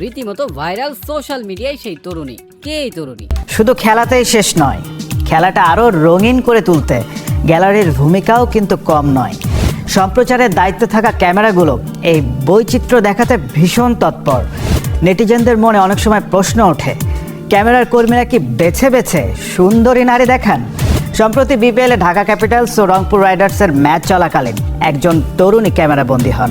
রীতিমতো viral social মিডিয়ায় সেই তরুণী। কে এই তরুণী? শুধু খেলাতেই শেষ নয়, খেলাটা আরও রঙিন করে তুলতে গ্যালারির ভূমিকাও কিন্তু কম নয়। সম্প্রচারের দায়িত্বে থাকা ক্যামেরাগুলো এই বৈচিত্র্য দেখাতে ভীষণ তৎপর। নেটিজেনদের মনে অনেক সময় প্রশ্ন ওঠে, ক্যামেরার কর্মীরা কি বেছে বেছে সুন্দরী নারী দেখান? সম্প্রতি বিপিএলে ঢাকা ক্যাপিটালস ও রংপুর রাইডার্সের ম্যাচ চলাকালীন একজন তরুণী ক্যামেরাবন্দী হন।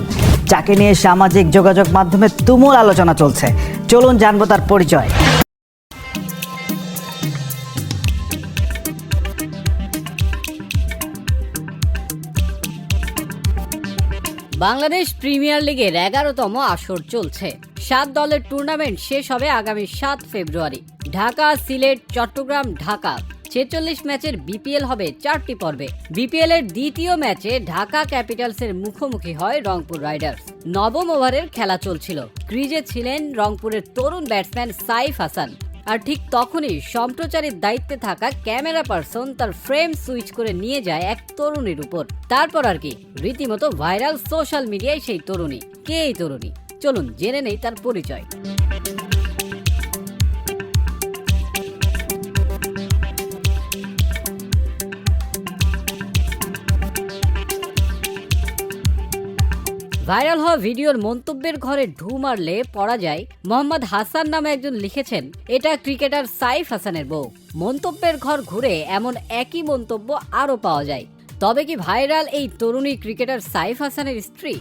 যাকে নিয়ে সামাজিক যোগাযোগ মাধ্যমে তুমুল আলোচনা চলছে। চলুন জানব তার পরিচয়। বাংলাদেশ প্রিমিয়ার লিগের এগারোতম আসর চলছে। সাত দলের টুর্নামেন্ট শেষ হবে আগামী সাত ফেব্রুয়ারি। ঢাকা, সিলেট, চট্টগ্রাম, ঢাকা। ছেচল্লিশ ম্যাচের বিপিএল হবে চারটি পর্বে। বিপিএল এর দ্বিতীয় ম্যাচে ঢাকা ক্যাপিটালসের মুখোমুখি হয় রংপুর রাইডার্স। নবম ওভারের খেলা চলছিল। ক্রিজে ছিলেন রংপুরের তরুণ ব্যাটসম্যান সাইফ হাসান। আর ঠিক তখনই সম্প্রচারের দায়িত্বে থাকা ক্যামেরা পার্সন তার ফ্রেম সুইচ করে নিয়ে যায় এক তরুণীর উপর। তারপর আর কি, রীতিমতো ভাইরাল সোশ্যাল মিডিয়ায় সেই তরুণী। কে এই তরুণী? চলুন জেনে নেই তার পরিচয়। ভাইরাল হওয়া ভিডিওর মন্তব্যের ঘরে ঢু মারলে পড়া যায়। মোহাম্মদ হাসান নামে একজন লিখেছেন, এটা ক্রিকেটার সাইফ হাসানের বউ। মন্তব্যের ঘর ঘুরে এমন একই মন্তব্য আরও পাওয়া যায়। তবে কি ভাইরাল এই তরুণী ক্রিকেটার সাইফ হাসানের স্ত্রী?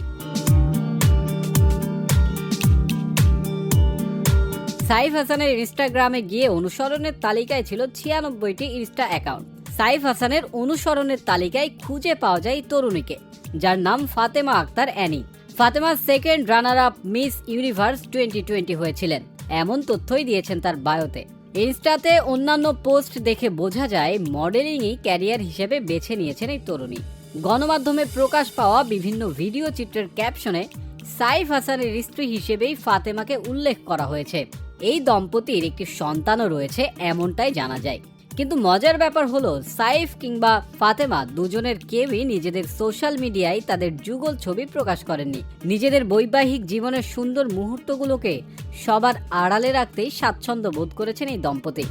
সাইফ হাসানের ইনস্টাগ্রামে গিয়ে অনুসরণের তালিকায় ছিল ছিয়ানব্বইটি ইনস্টা অ্যাকাউন্ট। সাইফ হাসানের অনুসরণের তালিকায় খুঁজে পাওয়া যায় তরুণীকে, যার নাম Fatema Akter Annie. Fatema second runner up Miss Universe twenty twenty হয়েছিলেন। এমন তথ্যই দিয়েছেন তার বায়োতে। ইনস্টাতে অন্যান্য পোস্ট দেখে বোঝা যায়, মডেলিংই ক্যারিয়ার হিসেবে বেছে নিয়েছেন এই তরুণী। গণমাধ্যমে প্রকাশ পাওয়া বিভিন্ন ভিডিও চিত্রের ক্যাপশনে সাইফ হাসানের স্ত্রী হিসেবেই ফাতেমাকে উল্লেখ করা হয়েছে। এই দম্পতির একটি সন্তানও রয়েছে, এমনটাই জানা যায়। কিন্তু মজার ব্যাপার হলো, সাইফ কিংবা ফাতেমা দুজনের কেউই নিজেদের সোশ্যাল মিডিয়ায় তাদের যুগল ছবি প্রকাশ করেননি। নিজেদের বৈবাহিক জীবনের সুন্দর মুহূর্তগুলোকে সবার আড়ালে রাখতেই স্বাচ্ছন্দ্য বোধ করেছেন এই দম্পতি।